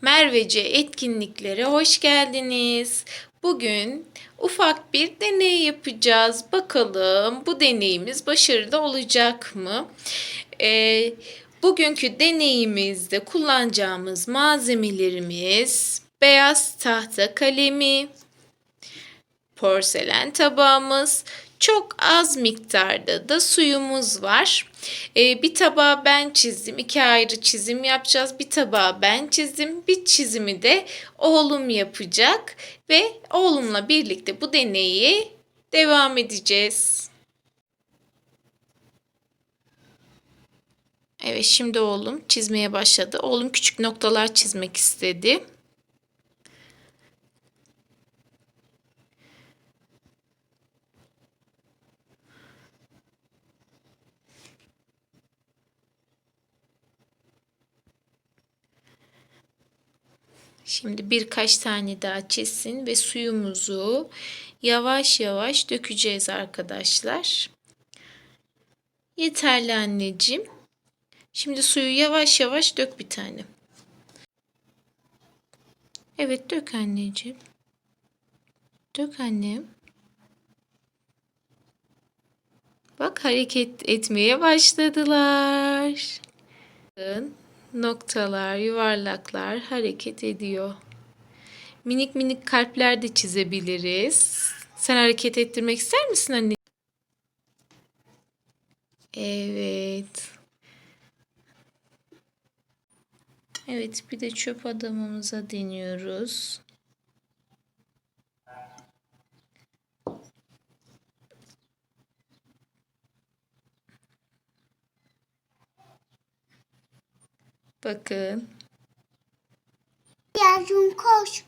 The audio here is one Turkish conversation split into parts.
Mervece etkinliklere hoş geldiniz. Bugün ufak bir deney yapacağız. Bakalım bu deneyimiz başarılı olacak mı? Ee, bugünkü deneyimizde kullanacağımız malzemelerimiz beyaz tahta kalemi, porselen tabağımız, çok az miktarda da suyumuz var. Ee, bir tabağı ben çizdim. iki ayrı çizim yapacağız. Bir tabağı ben çizdim. Bir çizimi de oğlum yapacak. Ve oğlumla birlikte bu deneyi devam edeceğiz. Evet şimdi oğlum çizmeye başladı. Oğlum küçük noktalar çizmek istedi. Şimdi birkaç tane daha çizsin ve suyumuzu yavaş yavaş dökeceğiz arkadaşlar. Yeterli anneciğim. Şimdi suyu yavaş yavaş dök bir tane. Evet dök anneciğim. Dök annem. Bak hareket etmeye başladılar. Noktalar, yuvarlaklar hareket ediyor. Minik minik kalpler de çizebiliriz. Sen hareket ettirmek ister misin anne? Evet. Evet, bir de çöp adamımıza deniyoruz. Bakın. Yavrum koş.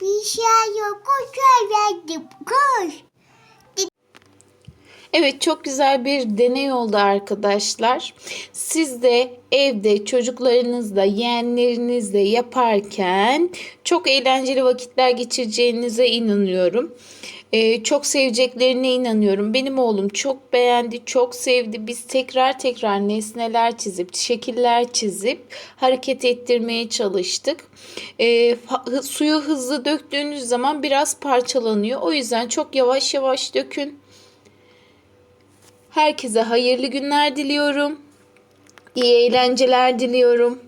Bir şey yok. Koş verdim. Koş. Evet çok güzel bir deney oldu arkadaşlar. Siz de evde çocuklarınızla, yeğenlerinizle yaparken çok eğlenceli vakitler geçireceğinize inanıyorum. Ee, çok seveceklerine inanıyorum. Benim oğlum çok beğendi, çok sevdi. Biz tekrar tekrar nesneler çizip, şekiller çizip hareket ettirmeye çalıştık. Ee, suyu hızlı döktüğünüz zaman biraz parçalanıyor. O yüzden çok yavaş yavaş dökün. Herkese hayırlı günler diliyorum. İyi eğlenceler diliyorum.